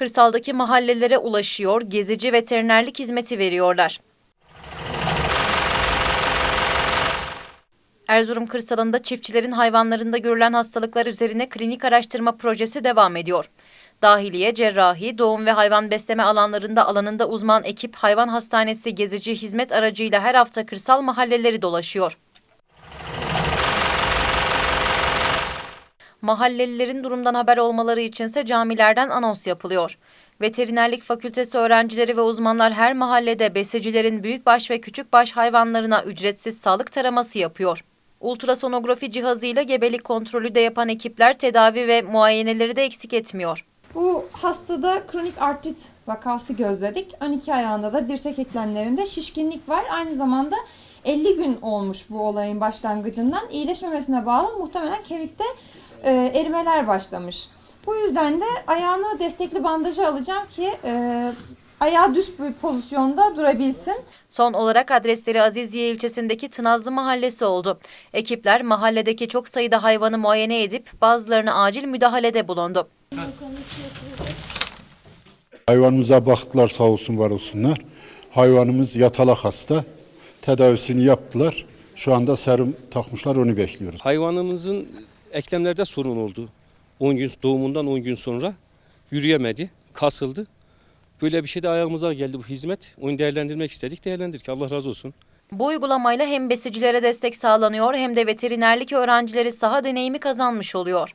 kırsaldaki mahallelere ulaşıyor, gezici veterinerlik hizmeti veriyorlar. Erzurum kırsalında çiftçilerin hayvanlarında görülen hastalıklar üzerine klinik araştırma projesi devam ediyor. Dahiliye, cerrahi, doğum ve hayvan besleme alanlarında alanında uzman ekip hayvan hastanesi gezici hizmet aracıyla her hafta kırsal mahalleleri dolaşıyor. Mahallelilerin durumdan haber olmaları içinse camilerden anons yapılıyor. Veterinerlik fakültesi öğrencileri ve uzmanlar her mahallede besicilerin büyükbaş ve küçükbaş hayvanlarına ücretsiz sağlık taraması yapıyor. Ultrasonografi cihazıyla gebelik kontrolü de yapan ekipler tedavi ve muayeneleri de eksik etmiyor. Bu hastada kronik artrit vakası gözledik. 12 ayağında da dirsek eklemlerinde şişkinlik var. Aynı zamanda 50 gün olmuş bu olayın başlangıcından. İyileşmemesine bağlı muhtemelen kemikte e, erimeler başlamış. Bu yüzden de ayağına destekli bandajı alacağım ki e, ayağı düz bir pozisyonda durabilsin. Son olarak adresleri Aziziye ilçesindeki Tınazlı Mahallesi oldu. Ekipler mahalledeki çok sayıda hayvanı muayene edip bazılarına acil müdahalede bulundu. Hayvanımıza baktılar sağ olsun var olsunlar. Hayvanımız yatalak hasta. Tedavisini yaptılar. Şu anda serum takmışlar onu bekliyoruz. Hayvanımızın eklemlerde sorun oldu. 10 gün doğumundan 10 gün sonra yürüyemedi, kasıldı. Böyle bir şey de ayağımıza geldi bu hizmet. Onu değerlendirmek istedik, değerlendirdik. Allah razı olsun. Bu uygulamayla hem besicilere destek sağlanıyor hem de veterinerlik öğrencileri saha deneyimi kazanmış oluyor.